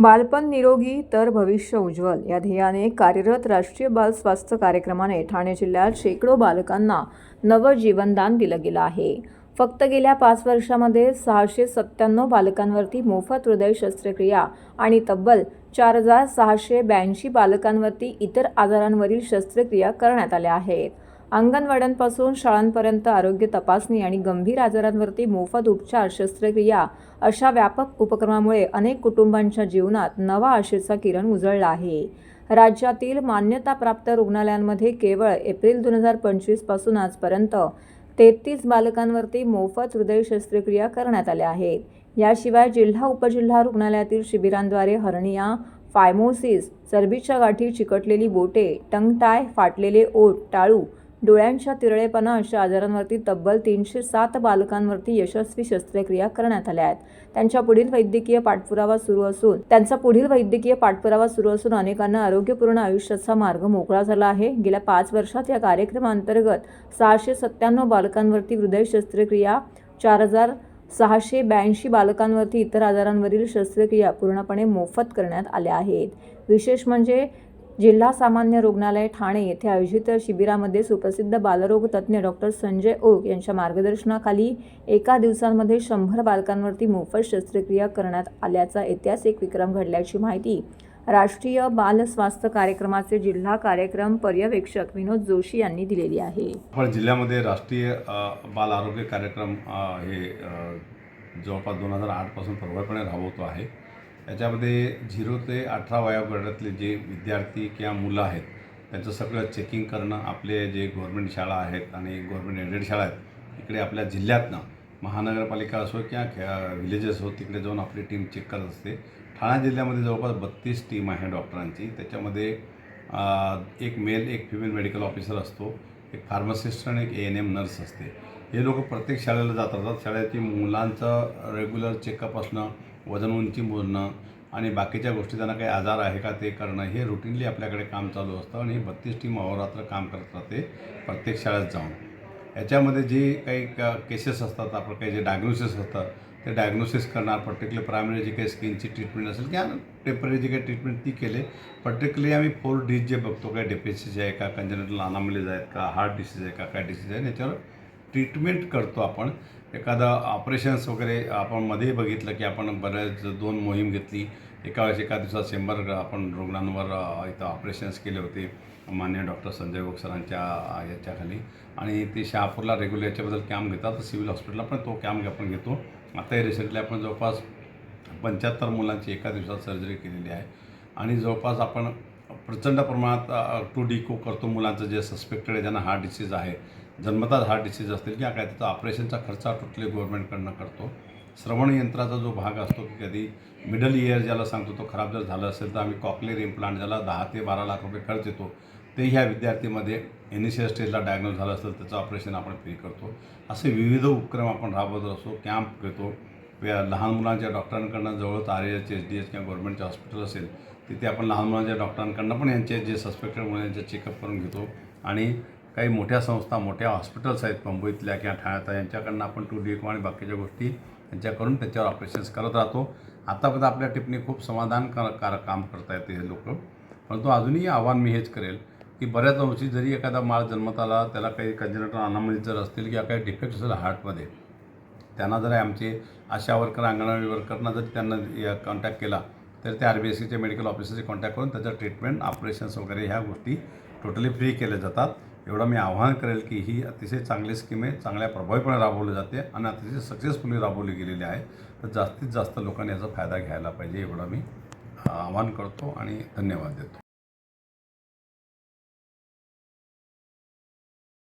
बालपण निरोगी तर भविष्य उज्ज्वल. या ध्येयाने कार्यरत राष्ट्रीय बाल स्वास्थ्य कार्यक्रमाने ठाणे जिल्ह्यात शेकडो बालकांना नवं जीवनदान दिलं गेलं आहे. फक्त गेल्या पाच वर्षामध्ये सहाशे सत्त्याण्णव बालकांवरती मोफत हृदय शस्त्रक्रिया आणि तब्बल चार हजार सहाशे ब्याऐंशी बालकांवरती इतर आजारांवरील शस्त्रक्रिया करण्यात आल्या आहेत. अंगणवाड्यांपासून शाळांपर्यंत आरोग्य तपासणी आणि गंभीर आजारांवरती मोफत उपचार शस्त्रक्रिया अशा व्यापक उपक्रमामुळे अनेक कुटुंबांच्या जीवनात नवा आशेचा किरण उजळला आहे. राज्यातील मान्यताप्राप्त रुग्णालयांमध्ये केवळ एप्रिल दोन हजार पंचवीसपासून आजपर्यंत तेहतीस बालकांवरती मोफत हृदय शस्त्रक्रिया करण्यात आल्या आहेत. याशिवाय जिल्हा उपजिल्हा रुग्णालयातील शिबिरांद्वारे हर्निया फायमोसिस चरबीच्या गाठी चिकटलेली बोटे टंगटाय फाटलेले ओठ टाळू डोळ्यांच्या तिरळेपणा अशा आजारांवरती तब्बल तीनशे सात बालकांवरती यशस्वी शस्त्रक्रिया करण्यात आल्या आहेत. त्यांच्या पुढील वैद्यकीय पाठपुरावा सुरू असून त्यांचा पुढील वैद्यकीय पाठपुरावा सुरू असून अनेकांना आरोग्यपूर्ण आयुष्याचा मार्ग मोकळा झाला आहे. गेल्या पाच वर्षात या कार्यक्रमाअंतर्गत सहाशे सत्त्याण्णव बालकांवरती हृदय शस्त्रक्रिया चार हजार सहाशे ब्याऐंशी बालकांवरती इतर आजारांवरील शस्त्रक्रिया पूर्णपणे मोफत करण्यात आल्या आहेत. विशेष म्हणजे जिल्हा सामान्य रुग्णालय ठाणे येथे आयोजित शिबिरामध्ये सुप्रसिद्ध बालरोग तज्ज्ञ डॉक्टर संजय ओक यांच्या मार्गदर्शनाखाली एका दिवसांमध्ये शंभर बालकांवरती मोफत शस्त्रक्रिया करण्यात आल्याचा ऐतिहासिक विक्रम घडल्याची माहिती राष्ट्रीय बाल स्वास्थ्य कार्यक्रमाचे जिल्हा कार्यक्रम पर्यवेक्षक विनोद जोशी यांनी दिलेली आहे. आपण जिल्ह्यामध्ये राष्ट्रीय बाल आरोग्य कार्यक्रम हे जवळपास दोन हजार आठपासून प्रभावीपणे राबवतो आहे. याच्यामध्ये झिरो ते अठरा वयोगटातले जे विद्यार्थी किंवा मुलं आहेत त्यांचं सगळं चेकिंग करणं आपले जे गव्हर्मेंट शाळा आहेत आणि गव्हर्मेंट एडेड शाळा आहेत इकडे आपल्या जिल्ह्यातनं महानगरपालिका असो किंवा खे विलेजेस असो तिकडे जाऊन आपली टीम चेक करत असते. ठाणा जिल्ह्यामध्ये जवळपास बत्तीस टीम आहे डॉक्टरांची त्याच्यामध्ये एक मेल एक फिमेल मेडिकल ऑफिसर असतो एक फार्मासिस्ट आणि एक ए एन एम नर्स असते. हे लोक प्रत्येक शाळेला जात असतात शाळेची मुलांचं रेग्युलर चेकअप असणं वजन उंची मोजणं आणि बाकीच्या गोष्टी त्यांना काही आजार आहे का ते करणं हे रुटीनली आपल्याकडे काम चालू असतं आणि ही बत्तीस टीम अहोरात्र काम करत राहते प्रत्येक शाळेत जाऊन. याच्यामध्ये जे काही का केसेस असतात आपलं काही जे डायग्नोसिस असतं ते डायग्नोसिस करणार पर्टिक्युलर प्रायमरी जी काही स्किनची ट्रीटमेंट असेल किंवा टेंपररी जी काही ट्रीटमेंट ती केले. पर्टिक्युलरली आम्ही फोर डीज जे बघतो काय डेपेसिस आहे का कंजनेटल अनामलीज आहेत का हार्ट डिसीज आहे का काय डिसीज आहे याच्यावर ट्रीटमेंट करतो आपण. एखादं ऑपरेशन्स वगैरे आपण मध्ये बघितलं की आपण बऱ्याच दोन मोहीम घेतली. एका वेळेस एका दिवसात शंभर आपण रुग्णांवर इथं ऑपरेशन्स केले होते. मान्य डॉक्टर संजय गोग सरांच्या याच्याखाली. आणि ते शहापूरला रेग्युलर याच्याबद्दल कॅम्प घेतात. तर सिव्हिल हॉस्पिटलला पण तो कॅम्प आपण घेतो. आताही रिसेंटली आपण जवळपास पंच्याहत्तर मुलांची एका दिवसात सर्जरी केलेली आहे. आणि जवळपास आपण प्रचंड प्रमाणात टू डी को करतो मुलांचं जे सस्पेक्टेड आहे ज्यांना हार्ट डिसीज आहे. जन्मताच हार्ट डिसीज असतील किंवा काय त्याचा ऑपरेशनचा खर्च टोटली गव्हर्नमेंटकडनं करतो. श्रवण यंत्राचा जो भाग असतो की कधी मिडल इयर ज्याला सांगतो तो खराब जर झाला असेल तर आम्ही कॉकलेर इम्प्लांट ज्याला दहा ते बारा लाख रुपये खर्च येतो ते ह्या विद्यार्थीमध्ये इनिशियल स्टेजला डायग्नोज झालं असेल त्याचं ऑपरेशन आपण फ्री करतो. असे विविध उपक्रम आपण राबवत असतो कॅम्प घेतो. लहान मुलांच्या डॉक्टरांकडनं जवळच R H H D H किंवा गव्हर्नमेंटचे हॉस्पिटल असेल तिथे आपण लहान मुलांच्या डॉक्टरांकडनं पण यांचे जे सस्पेक्टेड मुलांचे चेकअप करून घेतो. आणि काही मोठ्या संस्था मोठ्या हॉस्पिटल्स आहेत मुंबईतल्या किंवा ठाण्यात यांच्याकडनं आपण टू डी आणि बाकीच्या गोष्टी यांच्याकडून त्याच्यावर ऑपरेशन्स करत राहतो. आतापर्यंत आपल्या टिपणी खूप समाधान कार काम करता येते हे लोक. परंतु अजूनही आव्हान मी हेच करेल की बऱ्याच अंशी जरी एखादा माळ जन्मत आला त्याला काही कंजनेटल अनामली जर असतील किंवा काही डिफेक्ट असेल हार्टमध्ये त्यांना जर आमचे आशा वर्कर अंगणवाडी वर्करना जर त्यांना कॉन्टॅक्ट केला तर ते आर बी एस सीचे मेडिकल ऑफिसरचे कॉन्टॅक्ट करून त्याचं ट्रीटमेंट ऑपरेशन्स वगैरे ह्या गोष्टी टोटली फ्री केल्या जातात. एवढं मी आव्हान करेल की ही अतिशय चांगली स्कीम आहे चांगल्या प्रभावीपणे राबवली जाते आणि अतिशय सक्सेसफुली राबवली गेलेली आहे. तर जास्तीत जास्त लोकांनी याचा फायदा घ्यायला पाहिजे एवढं मी आव्हान करतो आणि धन्यवाद देतो.